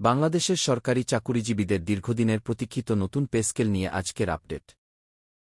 বাংলাদেশের সরকারি চাকুরিজীবীদের দীর্ঘদিনের প্রতীক্ষিত নতুন পেস্কেল নিয়ে আজকের আপডেট।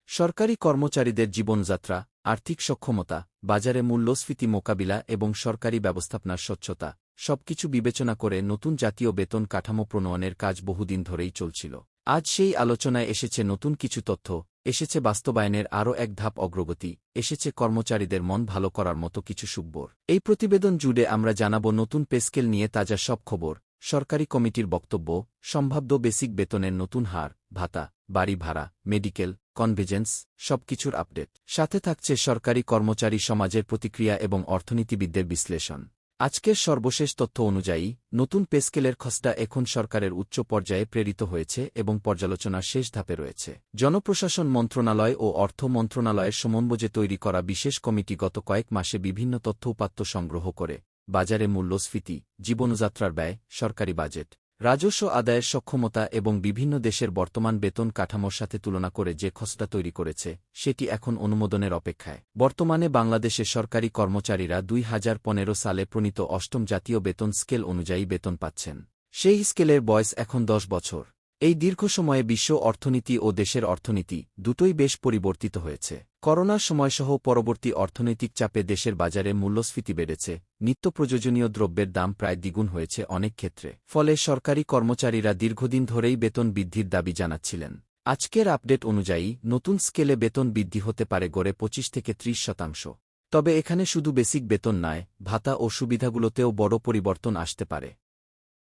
সরকারি কর্মচারীদের জীবনযাত্রা, আর্থিক সক্ষমতা, বাজারে মূল্যস্ফীতি মোকাবিলা এবং সরকারি ব্যবস্থাপনার স্বচ্ছতা সবকিছু বিবেচনা করে নতুন জাতীয় বেতন কাঠামো প্রণয়নের কাজ বহুদিন ধরেই চলছিল। আজ সেই আলোচনায় এসেছে নতুন কিছু তথ্য, এসেছে বাস্তবায়নের আরও এক ধাপ অগ্রগতি, এসেছে কর্মচারীদের মন ভালো করার মতো কিছু সুব্বর এই প্রতিবেদন জুড়ে আমরা জানাব নতুন পেস্কেল নিয়ে তাজা সব খবর সরকারি কমিটির বক্তব্য, সম্ভাব্য বেসিক বেতনের নতুন হার, ভাতা, বাড়ি ভাড়া, মেডিকেল, কনভেজেন্স, সবকিছুর আপডেট। সাথে থাকছে সরকারি কর্মচারী সমাজের প্রতিক্রিয়া এবং অর্থনীতিবিদদের বিশ্লেষণ। আজকের সর্বশেষ তথ্য অনুযায়ী, নতুন পেস্কেলের খসড়া এখন সরকারের উচ্চ পর্যায়ে প্রেরিত হয়েছে এবং পর্যালোচনার শেষ ধাপে রয়েছে। জনপ্রশাসন মন্ত্রণালয় ও অর্থ মন্ত্রণালয়ের সমন্বয়ে তৈরি করা বিশেষ কমিটি গত কয়েক মাসে বিভিন্ন তথ্য উপাত্ত সংগ্রহ করে। বাজারে মূল্যস্ফীতি, জীবনযাত্রার ব্যয়, সরকারি বাজেট, রাজস্ব আদায়ের সক্ষমতা এবং বিভিন্ন দেশের বর্তমান বেতন কাঠামোর সাথে তুলনা করে যে খসড়া তৈরি করেছে, সেটি এখন অনুমোদনের অপেক্ষায়। বর্তমানে বাংলাদেশে সরকারি কর্মচারীরা দুই হাজার পনেরো সালে প্রণীত অষ্টম জাতীয় বেতন স্কেল অনুযায়ী বেতন পাচ্ছেন। সেই স্কেলের বয়স এখন দশ বছর। এই দীর্ঘ সময়ে বিশ্ব অর্থনীতি ও দেশের অর্থনীতি দুটোই বেশ পরিবর্তিত হয়েছে। করোনার সময়সহ পরবর্তী অর্থনৈতিক চাপে দেশের বাজারে মূল্যস্ফীতি বেড়েছে, নিত্য প্রয়োজনীয় দ্রব্যের দাম প্রায় দ্বিগুণ হয়েছে অনেক ক্ষেত্রে, ফলে সরকারি কর্মচারীরা দীর্ঘদিন ধরেই বেতন বৃদ্ধির দাবি জানাচ্ছিলেন। আজকের আপডেট অনুযায়ী, নতুন স্কেলে বেতন বৃদ্ধি হতে পারে গড়ে পঁচিশ থেকে ত্রিশ শতাংশ। তবে এখানে শুধু বেসিক বেতন নয়, ভাতা ও সুবিধাগুলোতেও বড় পরিবর্তন আসতে পারে।